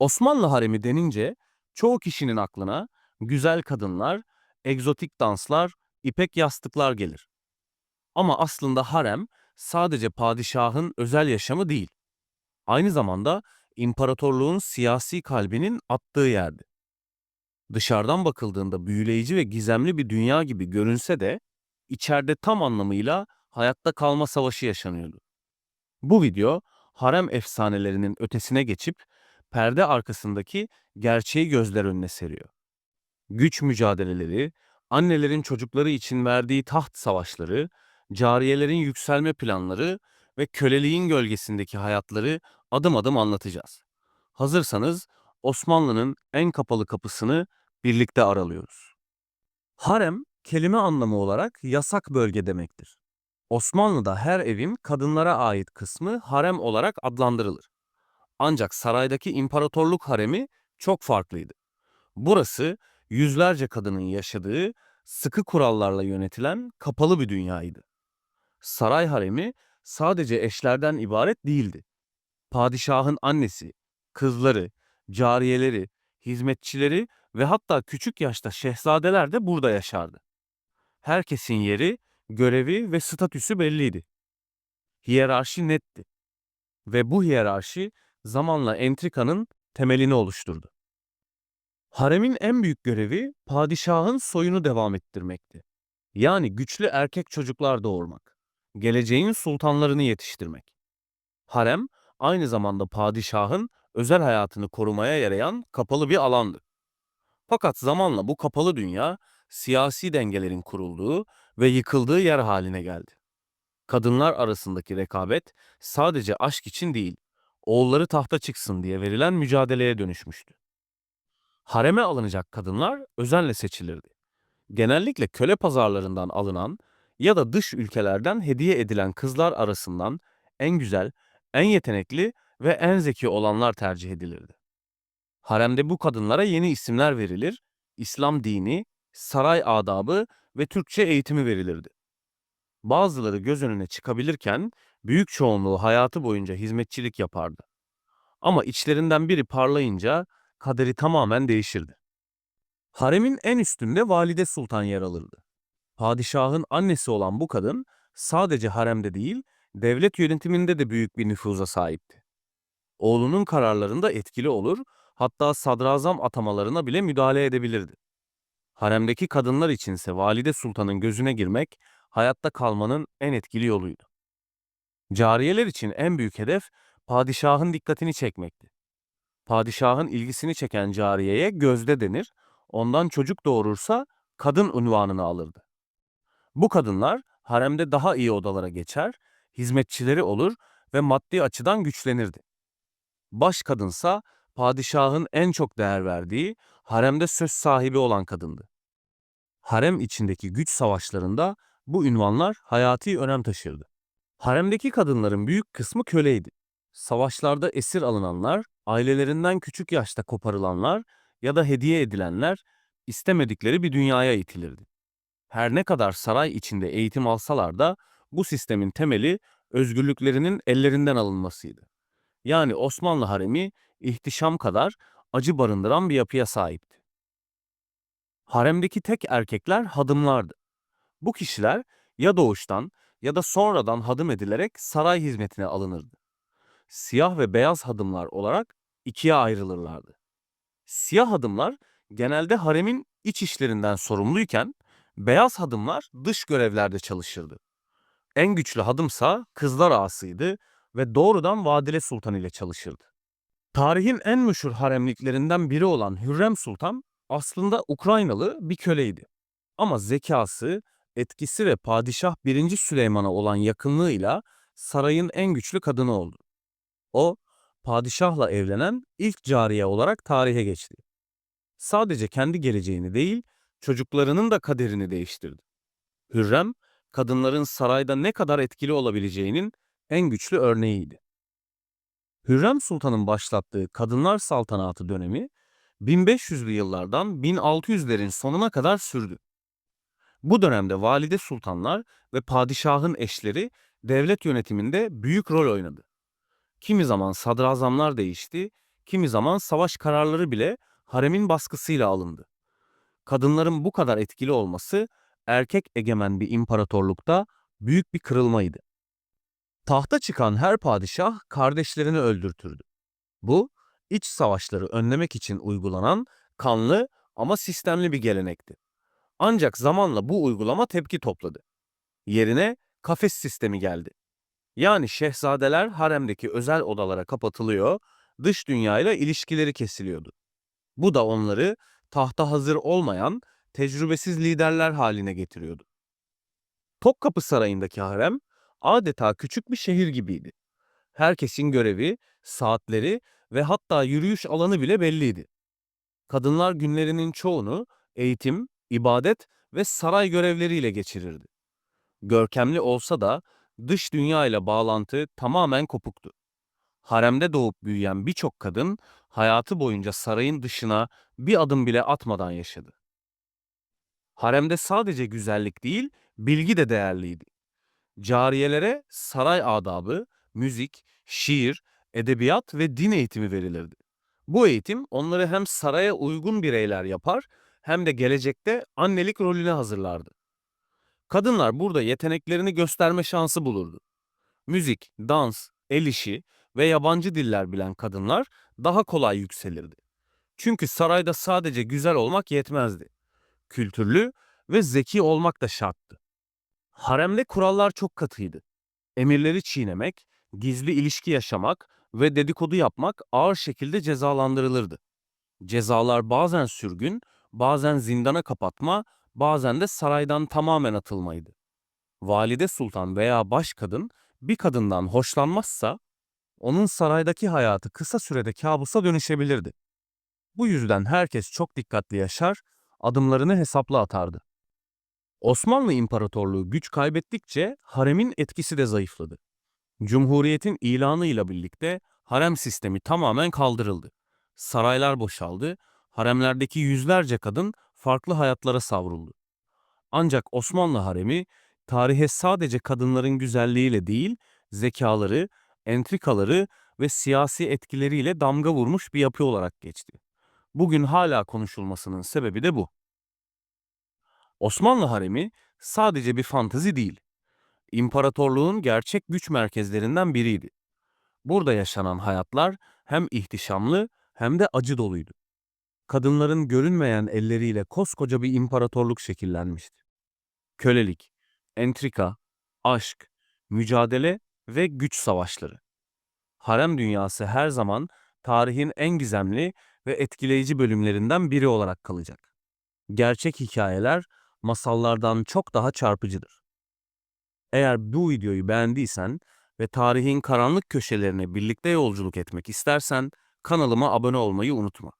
Osmanlı haremi denince çoğu kişinin aklına güzel kadınlar, egzotik danslar, ipek yastıklar gelir. Ama aslında harem sadece padişahın özel yaşamı değil. Aynı zamanda imparatorluğun siyasi kalbinin attığı yerdi. Dışarıdan bakıldığında büyüleyici ve gizemli bir dünya gibi görünse de içeride tam anlamıyla hayatta kalma savaşı yaşanıyordu. Bu video harem efsanelerinin ötesine geçip perde arkasındaki gerçeği gözler önüne seriyor. Güç mücadeleleri, annelerin çocukları için verdiği taht savaşları, cariyelerin yükselme planları ve köleliğin gölgesindeki hayatları adım adım anlatacağız. Hazırsanız Osmanlı'nın en kapalı kapısını birlikte aralıyoruz. Harem, kelime anlamı olarak yasak bölge demektir. Osmanlı'da her evin kadınlara ait kısmı harem olarak adlandırılır. Ancak saraydaki imparatorluk haremi çok farklıydı. Burası yüzlerce kadının yaşadığı, sıkı kurallarla yönetilen kapalı bir dünyaydı. Saray haremi sadece eşlerden ibaret değildi. Padişahın annesi, kızları, cariyeleri, hizmetçileri ve hatta küçük yaşta şehzadeler de burada yaşardı. Herkesin yeri, görevi ve statüsü belliydi. Hiyerarşi netti. Ve bu hiyerarşi zamanla entrikanın temelini oluşturdu. Haremin en büyük görevi padişahın soyunu devam ettirmekti. Yani güçlü erkek çocuklar doğurmak. Geleceğin sultanlarını yetiştirmek. Harem aynı zamanda padişahın özel hayatını korumaya yarayan kapalı bir alandı. Fakat zamanla bu kapalı dünya siyasi dengelerin kurulduğu ve yıkıldığı yer haline geldi. Kadınlar arasındaki rekabet sadece aşk için değil, oğulları tahta çıksın diye verilen mücadeleye dönüşmüştü. Hareme alınacak kadınlar özenle seçilirdi. Genellikle köle pazarlarından alınan ya da dış ülkelerden hediye edilen kızlar arasından en güzel, en yetenekli ve en zeki olanlar tercih edilirdi. Haremde bu kadınlara yeni isimler verilir, İslam dini, saray adabı ve Türkçe eğitimi verilirdi. Bazıları göz önüne çıkabilirken büyük çoğunluğu hayatı boyunca hizmetçilik yapardı. Ama içlerinden biri parlayınca kaderi tamamen değişirdi. Haremin en üstünde Valide Sultan yer alırdı. Padişahın annesi olan bu kadın sadece haremde değil, devlet yönetiminde de büyük bir nüfuza sahipti. Oğlunun kararlarında etkili olur, hatta sadrazam atamalarına bile müdahale edebilirdi. Haremdeki kadınlar içinse Valide Sultan'ın gözüne girmek, hayatta kalmanın en etkili yoluydu. Cariyeler için en büyük hedef, padişahın dikkatini çekmekti. Padişahın ilgisini çeken cariyeye gözde denir, ondan çocuk doğurursa kadın unvanını alırdı. Bu kadınlar haremde daha iyi odalara geçer, hizmetçileri olur ve maddi açıdan güçlenirdi. Baş kadınsa padişahın en çok değer verdiği, haremde söz sahibi olan kadındı. Harem içindeki güç savaşlarında bu ünvanlar hayati önem taşırdı. Haremdeki kadınların büyük kısmı köleydi. Savaşlarda esir alınanlar, ailelerinden küçük yaşta koparılanlar ya da hediye edilenler istemedikleri bir dünyaya itilirdi. Her ne kadar saray içinde eğitim alsalar da bu sistemin temeli özgürlüklerinin ellerinden alınmasıydı. Yani Osmanlı haremi ihtişam kadar acı barındıran bir yapıya sahipti. Haremdeki tek erkekler hadımlardı. Bu kişiler ya doğuştan ya da sonradan hadım edilerek saray hizmetine alınırdı. Siyah ve beyaz hadımlar olarak ikiye ayrılırlardı. Siyah hadımlar genelde haremin iç işlerinden sorumluyken beyaz hadımlar dış görevlerde çalışırdı. En güçlü hadımsa kızlar ağasıydı ve doğrudan Vadile Sultan ile çalışırdı. Tarihin en meşhur haremliklerinden biri olan Hürrem Sultan aslında Ukraynalı bir köleydi. Ama zekası, etkisi ve Padişah 1. Süleyman'a olan yakınlığıyla sarayın en güçlü kadını oldu. O, padişahla evlenen ilk cariye olarak tarihe geçti. Sadece kendi geleceğini değil, çocuklarının da kaderini değiştirdi. Hürrem, kadınların sarayda ne kadar etkili olabileceğinin en güçlü örneğiydi. Hürrem Sultan'ın başlattığı Kadınlar Saltanatı dönemi 1500'lü yıllardan 1600'lerin sonuna kadar sürdü. Bu dönemde valide sultanlar ve padişahın eşleri devlet yönetiminde büyük rol oynadı. Kimi zaman sadrazamlar değişti, kimi zaman savaş kararları bile haremin baskısıyla alındı. Kadınların bu kadar etkili olması erkek egemen bir imparatorlukta büyük bir kırılmaydı. Tahta çıkan her padişah kardeşlerini öldürtürdü. Bu, iç savaşları önlemek için uygulanan kanlı ama sistemli bir gelenekti. Ancak zamanla bu uygulama tepki topladı. Yerine kafes sistemi geldi. Yani şehzadeler haremdeki özel odalara kapatılıyor, dış dünyayla ilişkileri kesiliyordu. Bu da onları tahta hazır olmayan, tecrübesiz liderler haline getiriyordu. Topkapı Sarayı'ndaki harem adeta küçük bir şehir gibiydi. Herkesin görevi, saatleri ve hatta yürüyüş alanı bile belliydi. Kadınlar günlerinin çoğunu eğitim, ibadet ve saray görevleriyle geçirirdi. Görkemli olsa da dış dünya ile bağlantı tamamen kopuktu. Haremde doğup büyüyen birçok kadın hayatı boyunca sarayın dışına bir adım bile atmadan yaşadı. Haremde sadece güzellik değil, bilgi de değerliydi. Cariyelere saray adabı, müzik, şiir, edebiyat ve din eğitimi verilirdi. Bu eğitim onları hem saraya uygun bireyler yapar hem de gelecekte annelik rolüne hazırlardı. Kadınlar burada yeteneklerini gösterme şansı bulurdu. Müzik, dans, el işi ve yabancı diller bilen kadınlar daha kolay yükselirdi. Çünkü sarayda sadece güzel olmak yetmezdi. Kültürlü ve zeki olmak da şarttı. Haremde kurallar çok katıydı. Emirleri çiğnemek, gizli ilişki yaşamak ve dedikodu yapmak ağır şekilde cezalandırılırdı. Cezalar bazen sürgün, bazen zindana kapatma, bazen de saraydan tamamen atılmaydı. Valide sultan veya başkadın bir kadından hoşlanmazsa onun saraydaki hayatı kısa sürede kabusa dönüşebilirdi. Bu yüzden herkes çok dikkatli yaşar, adımlarını hesaplı atardı. Osmanlı İmparatorluğu güç kaybettikçe haremin etkisi de zayıfladı. Cumhuriyetin ilanıyla birlikte harem sistemi tamamen kaldırıldı. Saraylar boşaldı, haremlerdeki yüzlerce kadın farklı hayatlara savruldu. Ancak Osmanlı haremi tarihe sadece kadınların güzelliğiyle değil, zekaları, entrikaları ve siyasi etkileriyle damga vurmuş bir yapı olarak geçti. Bugün hala konuşulmasının sebebi de bu. Osmanlı haremi sadece bir fantezi değil, imparatorluğun gerçek güç merkezlerinden biriydi. Burada yaşanan hayatlar hem ihtişamlı hem de acı doluydu. Kadınların görünmeyen elleriyle koskoca bir imparatorluk şekillenmişti. Kölelik, entrika, aşk, mücadele ve güç savaşları. Harem dünyası her zaman tarihin en gizemli ve etkileyici bölümlerinden biri olarak kalacak. Gerçek hikayeler masallardan çok daha çarpıcıdır. Eğer bu videoyu beğendiysen ve tarihin karanlık köşelerine birlikte yolculuk etmek istersen kanalıma abone olmayı unutma.